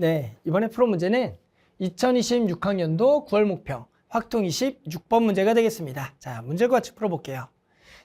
네, 이번에 풀어 문제는 2026학년도 9월 목표 확통 26번 문제가 되겠습니다. 자, 문제과 같이 풀어볼게요.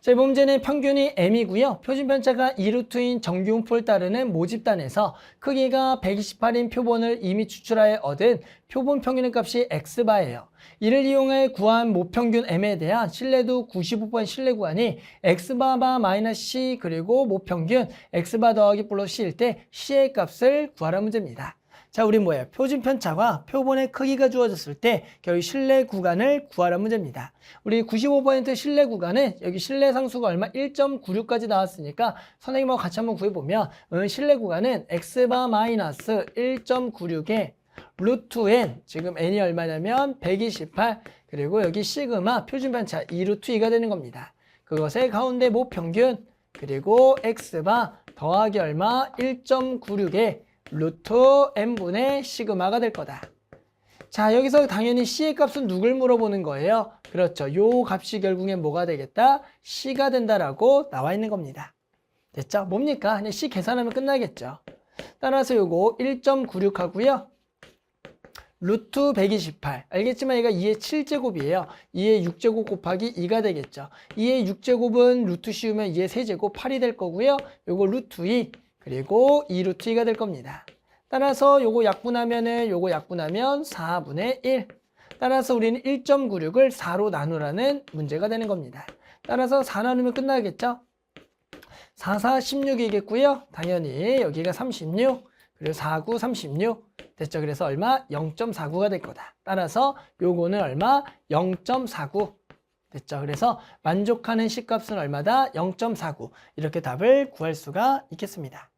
자, 이번 문제는 평균이 m이고요. 표준 편차가 2루트인 정규음포를 따르는 모집단에서 크기가 128인 표본을 이미 추출하여 얻은 표본 평균의 값이 x바예요. 이를 이용해 구한 모평균 m에 대한 신뢰도 95% 신뢰 구간이 x바 바 마이너스 c 그리고 모평균 x바 더하기 플러스 c일 때 c의 값을 구하라 문제입니다. 자, 우리 뭐예요? 표준 편차와 표본의 크기가 주어졌을 때 결국 신뢰 구간을 구하라 문제입니다. 우리 95% 신뢰 구간은 여기 신뢰 상수가 얼마? 1.96까지 나왔으니까 선생님하고 같이 한번 구해보면 음, 신뢰 구간은 x바 마이너스 1.96에 루트 n 지금 n이 얼마냐면 128 그리고 여기 시그마 표준 편차 2 루트 2가 되는 겁니다. 그것의 가운데 모평균 그리고 x바 더하기 얼마 1.96에 루트 n분의 시그마가 될 거다. 자, 여기서 당연히 c의 값은 누굴 물어보는 거예요? 그렇죠. 요 값이 결국엔 뭐가 되겠다? c가 된다라고 나와 있는 겁니다. 됐죠? 뭡니까? 그냥 c 계산하면 끝나겠죠. 따라서 요거 1.96 하고요. 루트 128. 알겠지만 얘가 2의 7제곱이에요. 2의 6제곱 곱하기 2가 되겠죠. 2의 6제곱은 루트 씌우면 2의 세제곱 8이 될 거고요. 요거 루트 2 그리고 2 루트 2가 될 겁니다. 따라서 요거 약분하면은 요거 약분하면 4분의 1. 따라서 우리는 1.96을 4로 나누라는 문제가 되는 겁니다. 따라서 4 나누면 끝나겠죠? 4, 4, 16이겠고요. 당연히 여기가 36, 그리고 4, 9, 36. 됐죠? 그래서 얼마? 0.49가 될 거다. 따라서 요거는 얼마? 0.49. 됐죠? 그래서 만족하는 C값은 얼마다? 0.49. 이렇게 답을 구할 수가 있겠습니다.